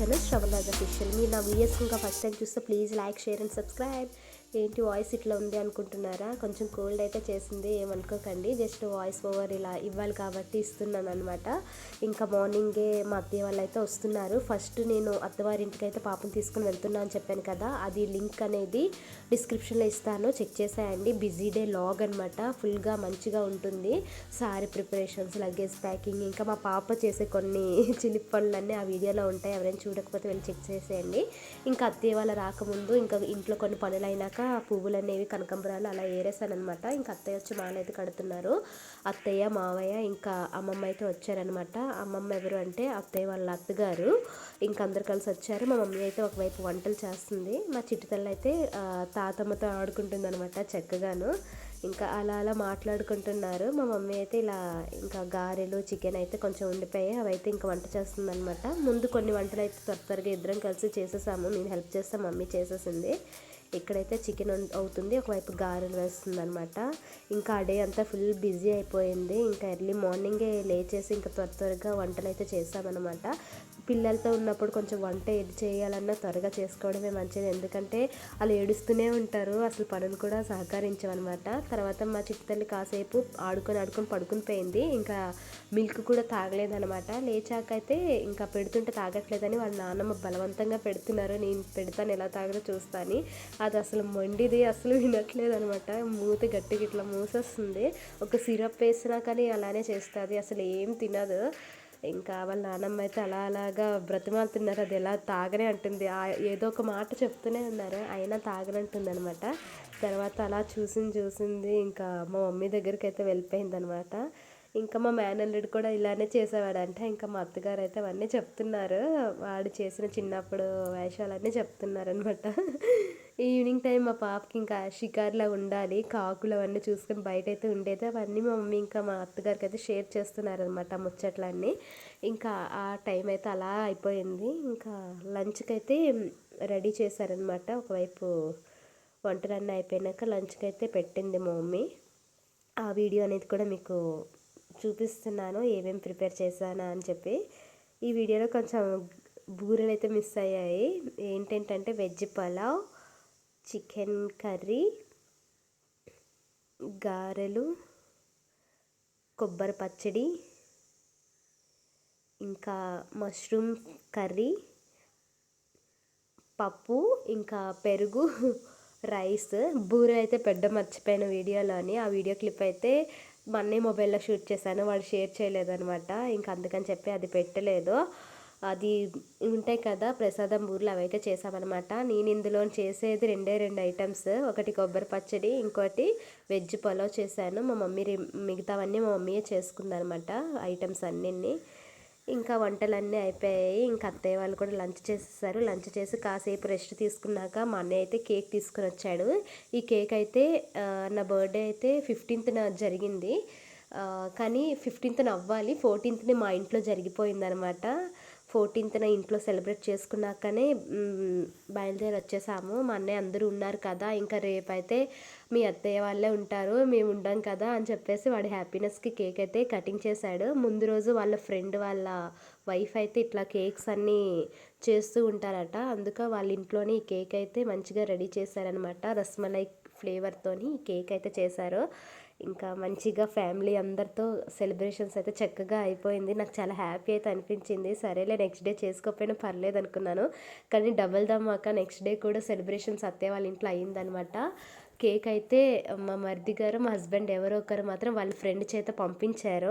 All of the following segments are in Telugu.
ఛానల్ శ్రవణ్ రాజ్ అఫీషియల్ మీరు నా వీడియోస్ ఇంకా ఫస్ట్ టైం చూస్తే please like share and subscribe ఏంటి వాయిస్ ఇట్లా ఉంది అనుకుంటున్నారా? కొంచెం కోల్డ్ అయితే చేసింది ఏమనుకోకండి జస్ట్ వాయిస్ ఓవర్ ఇలా ఇవ్వాలి కాబట్టి ఇస్తున్నాను అనమాట ఇంకా మార్నింగే మా అత్తయ్య వాళ్ళు అయితే వస్తున్నారు. ఫస్ట్ నేను అత్తవారింటికి అయితే పాపం తీసుకుని వెళ్తున్నా అని చెప్పాను కదా అది లింక్ అనేది డిస్క్రిప్షన్లో ఇస్తాను. చెక్ చేసేయండి. బిజీ డే లాగ్ అనమాట ఫుల్గా మంచిగా ఉంటుంది. సారీ ప్రిపరేషన్స్ లగేజ్ ప్యాకింగ్ ఇంకా మా పాప చేసే కొన్ని చిలిపి పనులన్నీ ఆ వీడియోలో ఉంటాయి. ఎవరైనా చూడకపోతే వెళ్ళి చెక్ చేసేయండి. ఇంకా అత్తయ్య వాళ్ళ రాకముందు ఇంకా ఇంట్లో కొన్ని పనులు అయినాక పువ్వులు అనేవి కనకంబరాలు అలా ఏరేసానమాట ఇంకా అత్తయ్య వచ్చి మాలైతే కడుతున్నారు. అత్తయ్య మావయ్య ఇంకా అమ్మమ్మ అయితే వచ్చారనమాట అమ్మమ్మ ఎవరు అంటే అత్తయ్య వాళ్ళ అత్తగారు. ఇంకా అందరు కలిసి వచ్చారు. మా మమ్మీ అయితే ఒకవైపు వంటలు చేస్తుంది. మా చిట్టుతల్లి అయితే తాతమ్మతో ఆడుకుంటుంది అనమాట చక్కగాను. ఇంకా అలా అలా మాట్లాడుకుంటున్నారు. మా మమ్మీ అయితే ఇలా ఇంకా గారెలు చికెన్ అయితే కొంచెం ఉండిపోయాయి. అవి అయితే ఇంకా వంట చేస్తుంది అనమాట ముందు కొన్ని వంటలు అయితే త్వర త్వరగా ఇద్దరం కలిసి చేసేసాము. నేను హెల్ప్ చేస్తే మమ్మీ చేసేసింది. ఇక్కడైతే చికెన్ అవుతుంది ఒకవైపు గారెలు వేస్తుంది అనమాట ఇంకా ఆ డే అంతా ఫుల్ బిజీ అయిపోయింది. ఇంకా ఎర్లీ మార్నింగే లేచేసి ఇంకా త్వర త్వరగా వంటలు అయితే చేసామన్నమాట పిల్లలతో ఉన్నప్పుడు కొంచెం వంట ఏది చేయాలన్నా త్వరగా చేసుకోవడమే మంచిది. ఎందుకంటే వాళ్ళు ఏడుస్తూనే ఉంటారు. అసలు పనులు కూడా సహకరించమన్నమాట తర్వాత మా చిట్టతల్లి కాసేపు ఆడుకొని ఆడుకొని పడుకుని పోయింది. ఇంకా మిల్క్ కూడా తాగలేదనమాట లేచాక అయితే ఇంకా పెడుతుంటే తాగట్లేదని వాళ్ళ నాన్నమ్మ బలవంతంగా పెడుతున్నారు. నేను పెడతాను ఎలా తాగదో చూస్తాను. అది అసలు మొండిది అసలు వినట్లేదనమాట మూత మూతి గట్టిగా ఇట్లా మూసేస్తుంది. ఒక సిరప్ వేసినా కానీ అలానే చేస్తుంది. అసలు ఏం తినదు. ఇంకా వాళ్ళ నాన్నమ్మ అయితే అలా అలాగా బ్రతిమాలుతున్నారు. అది ఎలా తాగనే అంటుంది. ఏదో ఒక మాట చెప్తూనే ఉన్నారు. అయినా తాగనంటుంది అనమాట తర్వాత అలా చూసింది చూసింది. ఇంకా మా మమ్మీ దగ్గరికి అయితే వెళ్ళిపోయింది అనమాట ఇంకా మా మేనల్లుడు కూడా ఇలానే చేసేవాడంటే. ఇంకా మా అత్తగారు అయితే అవన్నీ చెప్తున్నారు. వాడు చేసిన చిన్నప్పుడు వేషాలన్నీ చెప్తున్నారు అనమాట ఈవినింగ్ టైం మా పాపకి ఇంకా షికార్లా ఉండాలి కాకులు అవన్నీ చూసుకొని బయట అయితే ఉండేది. అవన్నీ మా మమ్మీ ఇంకా మా అత్తగారికి అయితే షేర్ చేస్తున్నారు అనమాట ముచ్చట్లన్నీ. ఇంకా ఆ టైం అయితే అలా అయిపోయింది. ఇంకా లంచ్కి అయితే రెడీ చేశారనమాట ఒకవైపు వంటలన్నీ అయిపోయినాక లంచ్కి అయితే పెట్టింది మా మమ్మీ. ఆ వీడియో అనేది కూడా మీకు చూపిస్తున్నాను ఏమేమి ప్రిపేర్ చేశానా అని చెప్పి. ఈ వీడియోలో కొంచెం బూరెలు అయితే మిస్ అయ్యాయి. ఏంటంటే వెజ్ పలావ్ చికెన్ కర్రీ గారెలు కొబ్బరి పచ్చడి ఇంకా మష్రూమ్ కర్రీ పప్పు ఇంకా పెరుగు రైస్. బూరె అయితే పెద్ద మర్చిపోయిన వీడియోలోని ఆ వీడియో క్లిప్ అయితే మా అన్నయ్య మొబైల్లో షూట్ చేశాను. వాడు షేర్ చేయలేదనమాట ఇంకా అందుకని చెప్పి అది పెట్టలేదు. అది ఉంటాయి కదా ప్రసాదం బూరెలు అవైతే చేసామన్నమాట నేను ఇందులో చేసేది రెండే రెండు ఐటమ్స్. ఒకటి కొబ్బరి పచ్చడి ఇంకోటి వెజ్ పలావ్ చేశాను. మా మమ్మీ మిగతావన్నీ మా మమ్మీయే చేసుకుందనమాట ఐటమ్స్ అన్నీ ఇంకా వంటలన్నీ అయిపోయాయి. ఇంకా అత్తయ్య వాళ్ళు కూడా లంచ్ చేసేసారు. లంచ్ చేసి కాసేపు రెస్ట్ తీసుకున్నాక మా అన్నయ్య అయితే కేక్ తీసుకుని వచ్చాడు. ఈ కేక్ అయితే నా బర్త్డే అయితే ఫిఫ్టీన్త్న జరిగింది. కానీ ఫిఫ్టీన్త్న అవ్వాలి. ఫోర్టీన్త్ని మా ఇంట్లో జరిగిపోయిందనమాట ఫోర్టీన్త్న ఇంట్లో సెలబ్రేట్ చేసుకున్నాకనే బయలుదేరి వచ్చేసాము మా అన్నయ్య అందరూ ఉన్నారు కదా ఇంకా రేపైతే మీ అత్తయ్య వాళ్ళే ఉంటారు మేము ఉండం కదా అని చెప్పేసి వాడి హ్యాపీనెస్కి కేక్ అయితే కటింగ్ చేశాడు. ముందు రోజు వాళ్ళ ఫ్రెండ్ వాళ్ళ వైఫ్ అయితే ఇట్లా కేక్స్ అన్నీ చేస్తూ ఉంటారట. అందుక వాళ్ళ ఇంట్లోనే ఈ కేక్ అయితే మంచిగా రెడీ చేశారనమాట. రస్మలై ఫ్లేవర్తోని ఈ కేక్ అయితే చేశారు. ఇంకా మంచిగా ఫ్యామిలీ అందరితో సెలబ్రేషన్స్ అయితే చక్కగా అయిపోయింది. నాకు చాలా హ్యాపీ అయితే అనిపించింది. సరేలే నెక్స్ట్ డే చేసుకోకపోయినా పర్లేదు అనుకున్నాను. కానీ డబల్ దమ్మాక నెక్స్ట్ డే కూడా సెలబ్రేషన్స్ అత్తే వాళ్ళ ఇంట్లో అయ్యిందనమాట కేక్ అయితే మా మరిది గారు మా హస్బెండ్ ఎవరో ఒకరు మాత్రం వాళ్ళ ఫ్రెండ్ చేత పంపించారు.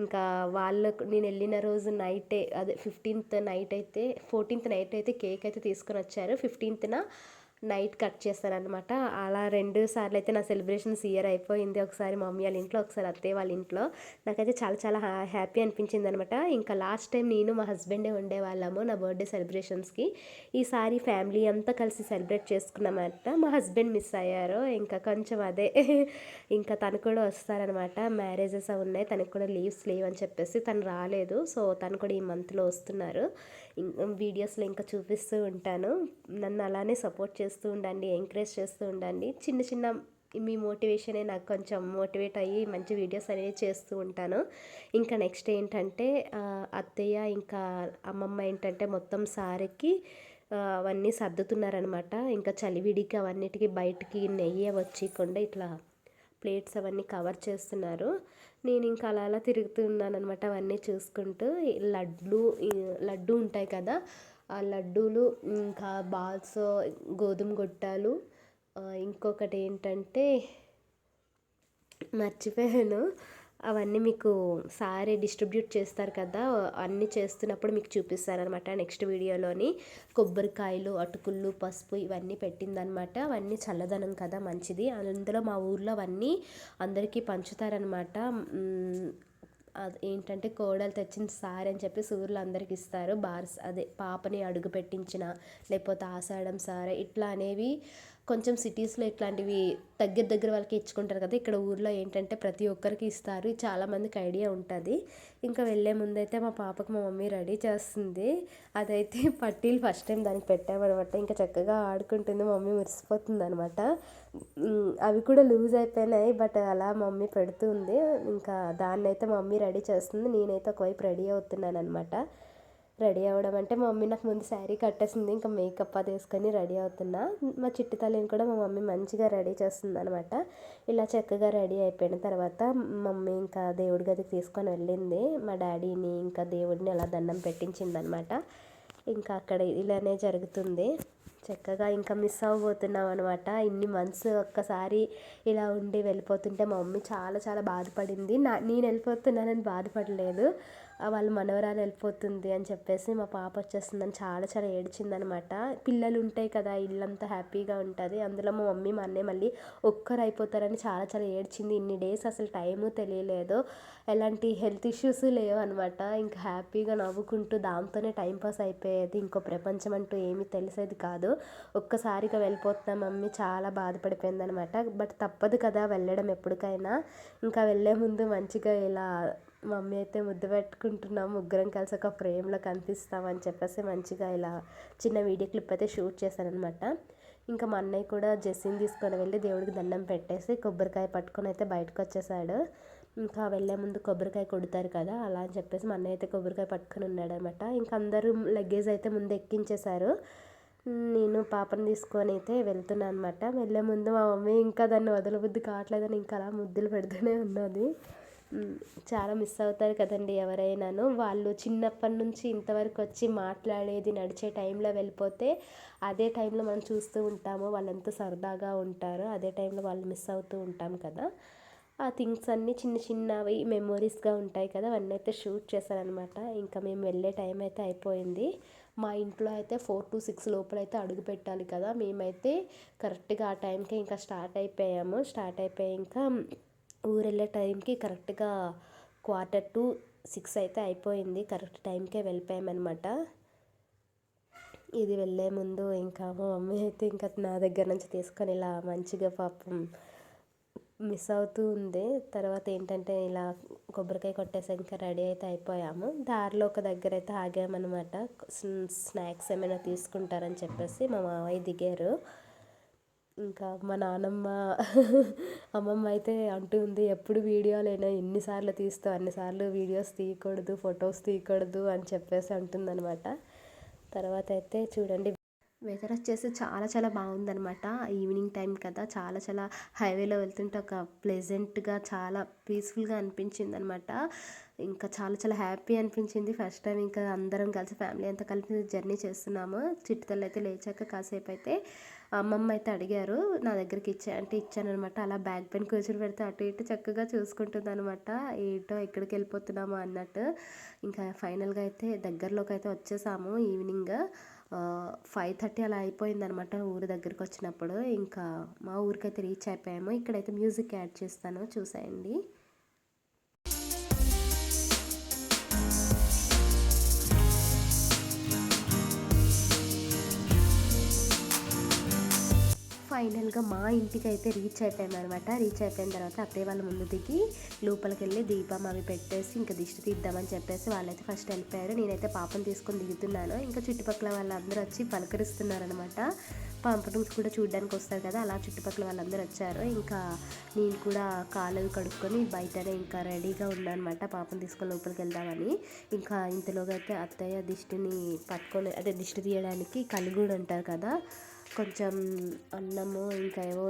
ఇంకా వాళ్ళకు నేను వెళ్ళిన రోజు నైటే అదే ఫిఫ్టీన్త్ నైట్ అయితే ఫోర్టీన్త్ నైట్ అయితే కేక్ అయితే తీసుకొని వచ్చారు. ఫిఫ్టీన్త్న నైట్ కట్ చేస్తారనమాట అలా రెండు సార్లు అయితే నా సెలబ్రేషన్స్ ఇయర్ అయిపోయింది. ఒకసారి మమ్మీ వాళ్ళ ఇంట్లో ఒకసారి అత్తయ్య వాళ్ళ ఇంట్లో. నాకైతే చాలా చాలా హ్యా- హ్యాపీ అనిపించింది అనమాట ఇంకా లాస్ట్ టైం నేను మా హస్బెండే ఉండేవాళ్ళము నా బర్త్డే సెలబ్రేషన్స్కి. ఈసారి ఫ్యామిలీ అంతా కలిసి సెలబ్రేట్ చేసుకున్నామట మా హస్బెండ్ మిస్ అయ్యారు. ఇంకా కొంచెం అదే ఇంకా తను కూడా వస్తారనమాట మ్యారేజెస్ అవి ఉన్నాయి. తనకు కూడా లీవ్స్ లేవు అని చెప్పేసి తను రాలేదు. సో తను కూడా ఈ మంత్లో వస్తున్నారు. వీడియోస్లో ఇంకా చూపిస్తూ ఉంటాను. నన్ను అలానే సపోర్ట్ చేస్తూ ఉండండి ఎంకరేజ్ చేస్తూ ఉండండి. చిన్న చిన్న మీ మోటివేషనే నాకు కొంచెం మోటివేట్ అయ్యి మంచి వీడియోస్ అనేవి చేస్తూ ఉంటాను. ఇంకా నెక్స్ట్ ఏంటంటే అత్తయ్య ఇంకా అమ్మమ్మ ఏంటంటే మొత్తం సారికి అవన్నీ సర్దుతున్నారనమాట. ఇంకా చలివిడికి అవన్నిటికి బయటికి నెయ్యి వచ్చకుండా ఇట్లా ప్లేట్స్ అవన్నీ కవర్ చేస్తున్నారు. నేను ఇంకా అలా అలా తిరుగుతున్నాను అనమాట అవన్నీ చూసుకుంటూ. ఈ లడ్లు లడ్డు ఉంటాయి కదా ఆ లడ్డూలు ఇంకా బాల్స్ గోధుమ గొట్టాలు ఇంకొకటి ఏంటంటే మర్చిపోయాను. అవన్నీ మీకు సారే డిస్ట్రిబ్యూట్ చేస్తారు కదా అన్నీ చేస్తున్నప్పుడు మీకు చూపిస్తారనమాట నెక్స్ట్ వీడియోలోని. కొబ్బరికాయలు అటుకులు పసుపు ఇవన్నీ పెట్టిందనమాట అవన్నీ చల్లదనం కదా మంచిది. అందులో మా ఊర్లో అవన్నీ అందరికీ పంచుతారనమాట ఏంటంటే కోడలు తెచ్చిన సారీ అని చెప్పి సూర్యులు అందరికి ఇస్తారు. బార్స్ అదే పాపని అడుగు పెట్టించిన లేకపోతే ఆసాడం సారే ఇట్లా అనేవి కొంచెం సిటీస్లో ఇట్లాంటివి దగ్గర దగ్గర వాళ్ళకి ఇచ్చుకుంటారు కదా ఇక్కడ ఊర్లో ఏంటంటే ప్రతి ఒక్కరికి ఇస్తారు. చాలామందికి ఐడియా ఉంటుంది. ఇంకా వెళ్ళే ముందైతే మా పాపకు మా మమ్మీ రెడీ చేస్తుంది. అదైతే పట్టీలు ఫస్ట్ టైం దానికి పెట్టామన్నమాట ఇంకా చక్కగా ఆడుకుంటుంది. మమ్మీ మురిసిపోతుంది అనమాట అవి కూడా లూజ్ అయిపోయినాయి బట్ అలా మమ్మీ పెడుతుంది. ఇంకా దాన్నైతే మమ్మీ రెడీ చేస్తుంది. నేనైతే ఒకవైపు రెడీ అవుతున్నాను అనమాట రెడీ అవ్వడం అంటే మా మమ్మీ నాకు ముందు శారీ కట్టేసింది ఇంకా మేకప్ అది వేసుకొని రెడీ అవుతున్నా. మా చిట్టి తల్లిని కూడా మా మమ్మీ మంచిగా రెడీ చేస్తుంది అనమాట ఇలా చక్కగా రెడీ అయిపోయిన తర్వాత మమ్మీ ఇంకా దేవుడి గదికి తీసుకొని వెళ్ళింది. మా డాడీని ఇంకా దేవుడిని అలా దండం పెట్టించింది అనమాట ఇంకా అక్కడ ఇలానే జరుగుతుంది. చక్కగా ఇంకా మిస్ అవ్వబోతున్నాం అనమాట ఇన్ని మంత్స్ ఒక్కసారి ఇలా ఉండి వెళ్ళిపోతుంటే మా మమ్మీ చాలా చాలా బాధపడింది. నా నేను వెళ్ళిపోతున్నానని బాధపడలేదు. వాళ్ళ మనవరాలు వెళ్ళిపోతుంది అని చెప్పేసి మా పాప వచ్చేస్తుందని చాలా చాలా ఏడ్చిందనమాట. పిల్లలు ఉంటాయి కదా ఇల్లంతా హ్యాపీగా ఉంటుంది. అందులో మా మమ్మీ మా అన్నయ్య మళ్ళీ ఒక్కరు అయిపోతారని చాలా చాలా ఏడ్చింది. ఇన్ని డేస్ అసలు టైము తెలియలేదు. ఎలాంటి హెల్త్ ఇష్యూస్ లేవు అనమాట ఇంకా హ్యాపీగా నవ్వుకుంటూ దాంతోనే టైంపాస్ అయిపోయేది. ఇంకో ప్రపంచం అంటూ ఏమీ తెలిసేది కాదు. ఒక్కసారిగా వెళ్ళిపోతున్నా మమ్మీ చాలా బాధపడిపోయింది అనమాట బట్ తప్పదు కదా వెళ్ళడం ఎప్పటికైనా. ఇంకా వెళ్ళే ముందు మంచిగా ఇలా మమ్మీ అయితే ముద్దు పెట్టుకుంటున్నాం ముగ్గురం కలిసి ఒక ఫ్రేమ్లో కనిపిస్తామని చెప్పేసి మంచిగా ఇలా చిన్న వీడియో క్లిప్ అయితే షూట్ చేశానమాట ఇంకా మా అన్నయ్య కూడా జెస్సీని తీసుకొని వెళ్ళి దేవుడికి దండం పెట్టేసి కొబ్బరికాయ పట్టుకొని అయితే బయటకు వచ్చేసాడు. ఇంకా వెళ్ళే ముందు కొబ్బరికాయ కొడతారు కదా అలా అని చెప్పేసి మా అన్నయ్య అయితే కొబ్బరికాయ పట్టుకొని ఉన్నాడు అనమాట ఇంకా అందరూ లగేజ్ అయితే ముందు ఎక్కించేశారు. నేను పాపని తీసుకొని అయితే వెళ్తున్నాను అనమాట వెళ్ళే ముందు మా మమ్మీ ఇంకా దాన్ని వదలబుద్ధి కావట్లేదని ఇంకా అలా ముద్దులు పెడుతూనే ఉన్నది. చాలా మిస్ అవుతారు కదండి ఎవరైనాను. వాళ్ళు చిన్నప్పటి నుంచి ఇంతవరకు వచ్చి మాట్లాడేది నడిచే టైంలో వెళ్ళిపోతే అదే టైంలో మనం చూస్తూ ఉంటాము. వాళ్ళంతా సరదాగా ఉంటారు. అదే టైంలో వాళ్ళు మిస్ అవుతూ ఉంటాం కదా. ఆ థింగ్స్ అన్నీ చిన్న చిన్నవి మెమొరీస్గా ఉంటాయి కదా. అవన్నీ అయితే షూట్ చేశారనమాట. ఇంకా మేము వెళ్ళే టైం అయితే అయిపోయింది. మా ఇంట్లో అయితే ఫోర్ టు సిక్స్ లోపల అయితే అడుగు పెట్టాలి కదా. మేమైతే కరెక్ట్గా ఆ టైంకి ఇంకా స్టార్ట్ అయిపోయాము. స్టార్ట్ అయిపోయి ఇంకా ఊరు వెళ్ళే టైంకి కరెక్ట్గా క్వార్టర్ టు సిక్స్ అయితే అయిపోయింది. కరెక్ట్ టైంకే వెళ్ళిపోయామన్నమాట. ఇది వెళ్ళే ముందు ఇంకా మా మమ్మీ అయితే ఇంకా నా దగ్గర నుంచి తీసుకొని ఇలా మంచిగా పాపం మిస్ అవుతూ ఉంది. తర్వాత ఏంటంటే ఇలా కొబ్బరికాయ కొట్టేసి ఇంకా రెడీ అయితే అయిపోయాము. దారిలో ఒక దగ్గర అయితే ఆగామన్నమాట. స్నాక్స్ ఏమైనా తీసుకుంటారని చెప్పేసి మా మావయ్య దిగారు. ఇంకా మా నానమ్మ అమ్మమ్మ అయితే అంటూ ఉంది ఎప్పుడు వీడియోలైనా ఎన్నిసార్లు తీస్తావు? అన్నిసార్లు వీడియోస్ తీయకూడదు ఫొటోస్ తీయకూడదు అని చెప్పేసి అంటుందన్నమాట. తర్వాత అయితే చూడండి వెదర్ వచ్చేసి చాలా చాలా బాగుందనమాట ఈవినింగ్ టైం కదా చాలా చాలా హైవేలో వెళ్తుంటే ఒక ప్లెజెంట్గా చాలా పీస్ఫుల్గా అనిపించింది అనమాట ఇంకా చాలా చాలా హ్యాపీ అనిపించింది. ఫస్ట్ టైం ఇంకా అందరం కలిసి ఫ్యామిలీ అంతా కలిసి జర్నీ చేస్తున్నాము. చిట్టుతల్లి అయితే లేచాక కాసేపు అయితే అమ్మమ్మ అయితే అడిగారు నా దగ్గరికి ఇచ్చా అంటే ఇచ్చానమాట అలా బ్యాగ్ పైన కూర్చొని పెడితే అటు ఇటు చక్కగా చూసుకుంటుంది అనమాట ఏంటో ఎక్కడికి వెళ్ళిపోతున్నామో అన్నట్టు. ఇంకా ఫైనల్గా అయితే దగ్గరలోకి అయితే వచ్చేసాము ఈవినింగ్. ఫైవ్ థర్టీ అలా అయిపోయింది అనమాట ఊరి దగ్గరికి వచ్చినప్పుడు. ఇంకా మా ఊరికైతే రీచ్ అయిపోయాము. ఇక్కడైతే మ్యూజిక్ యాడ్ చేస్తాను. చూసేయండి. ఫైనల్గా మా ఇంటికి అయితే రీచ్ అయిపోయాం అనమాట రీచ్ అయిపోయిన తర్వాత అత్తయ్య వాళ్ళ ముందు దిగి లోపలికి వెళ్ళి దీపం అవి పెట్టేసి ఇంకా దిష్టి తీద్దామని చెప్పేసి వాళ్ళైతే ఫస్ట్ వెళ్ళిపోయారు. నేనైతే పాపం తీసుకొని దిగుతున్నాను. ఇంకా చుట్టుపక్కల వాళ్ళందరూ వచ్చి పలకరిస్తున్నారనమాట పాపను కూడా చూడడానికి వస్తారు కదా అలా చుట్టుపక్కల వాళ్ళందరూ వచ్చారు. ఇంకా నేను కూడా కాళ్ళు కడుక్కొని బయటనే ఇంకా రెడీగా ఉన్నానమాట పాపం తీసుకొని లోపలికి వెళ్దామని. ఇంకా ఇంతలోగా అయితే అత్తయ్య దిష్టిని పట్టుకొని అదే దిష్టి తీయడానికి కలిగూడు అంటారు కదా కొంచెం అన్నము ఇంకా ఏవో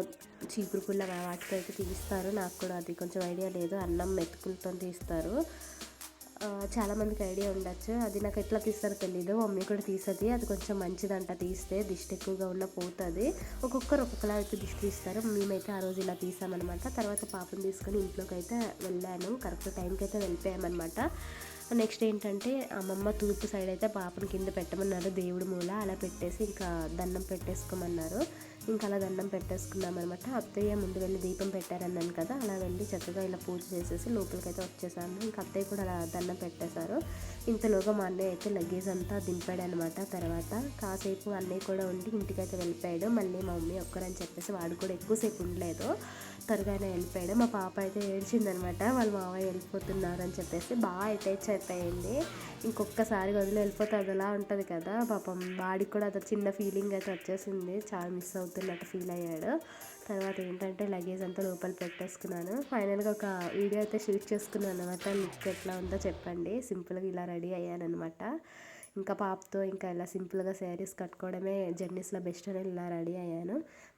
చీపురు పుల్ల వాటితో అయితే తీస్తారు. నాకు కూడా అది కొంచెం ఐడియా లేదు. అన్నం మెతుకులతో తీస్తారు. చాలామందికి ఐడియా ఉండొచ్చు. అది నాకు ఎట్లా తీస్తారో తెలీదు. మమ్మీ కూడా తీస్తుంది. అది కొంచెం మంచిదంట తీస్తే దిష్టి ఎక్కువగా ఉన్న పోతుంది. ఒక్కొక్కరు ఒక్కొక్కలా అయితే దిష్టి తీస్తారు. మేమైతే ఆ రోజు ఇలా తీసామన్నమాట. తర్వాత పాపను తీసుకొని ఇంట్లోకి అయితే వెళ్ళాను. కరెక్ట్ టైంకి అయితే వెళ్ళిపోయామన్నమాట. నెక్స్ట్ ఏంటంటే అమ్మమ్మ తూర్పు సైడ్ అయితే పాపను కింద పెట్టమన్నారు. దేవుడి మూల అలా పెట్టేసి ఇంకా దండం పెట్టేసుకోమన్నారు. ఇంకా అలా దండం పెట్టేసుకున్నాం అనమాట అత్తయ్య ముందు వెళ్ళి దీపం పెట్టారన్నాను కదా అలా వెళ్ళి చక్కగా ఇలా పూజ చేసేసి లోపలికైతే వచ్చేసాను ఇంకా అత్తయ్య కూడా అలా దండం పెట్టేశారు. ఇంతలోగా మా అన్నయ్య అయితే లగేజ్ అంతా దింపాడు అనమాట తర్వాత కాసేపు అన్నయ్య కూడా ఉండి ఇంటికైతే వెళ్ళిపోయాడు. మళ్ళీ మా మమ్మీ ఒక్కరని చెప్పేసి వాడు కూడా ఎక్కువసేపు ఉండలేదు. త్వరగా అయినా వెళ్ళిపోయాడు. మా పాప అయితే ఏడ్చిందనమాట వాళ్ళ మావయ్య వెళ్ళిపోతున్నారు అని చెప్పేసి బాగా అయితే అయిపోయింది ఇంకొకసారి వదిలి వెళ్ళిపోతే అదిలా ఉంటుంది కదా. పాపం వాడికి కూడా అది చిన్న ఫీలింగ్ అయితే వచ్చేసింది. చాలా మిస్ అవుతున్నట్టు ఫీల్ అయ్యాడు. తర్వాత ఏంటంటే లగేజ్ అంతా లోపల పెట్టేసుకున్నాను. ఫైనల్గా ఒక వీడియో అయితే షూట్ చేసుకున్నాను అనమాట లుక్ ఎట్లా ఉందో చెప్పండి. సింపుల్గా ఇలా రెడీ అయ్యాను అనమాట ఇంకా పాపతో ఇంకా ఇలా సింపుల్గా శారీస్ కట్టుకోవడమే జర్నీస్లో బెస్ట్ అని ఇలా రెడీ అయ్యాను.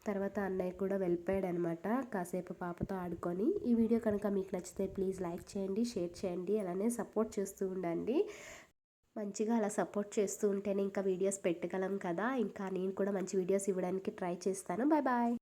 తర్వాత అన్నయ్య కూడా వెళ్ళిపోయాడు అనమాట కాసేపు పాపతో ఆడుకొని. ఈ వీడియో కనుక మీకు నచ్చితే ప్లీజ్ లైక్ చేయండి షేర్ చేయండి అలానే సపోర్ట్ చేస్తూ ఉండండి. మంచిగా అలా సపోర్ట్ చేస్తూ ఉంటేనే ఇంకా వీడియోస్ పెట్టగలం కదా. ఇంకా నేను కూడా మంచి వీడియోస్ ఇవ్వడానికి ట్రై చేస్తాను. Bye bye.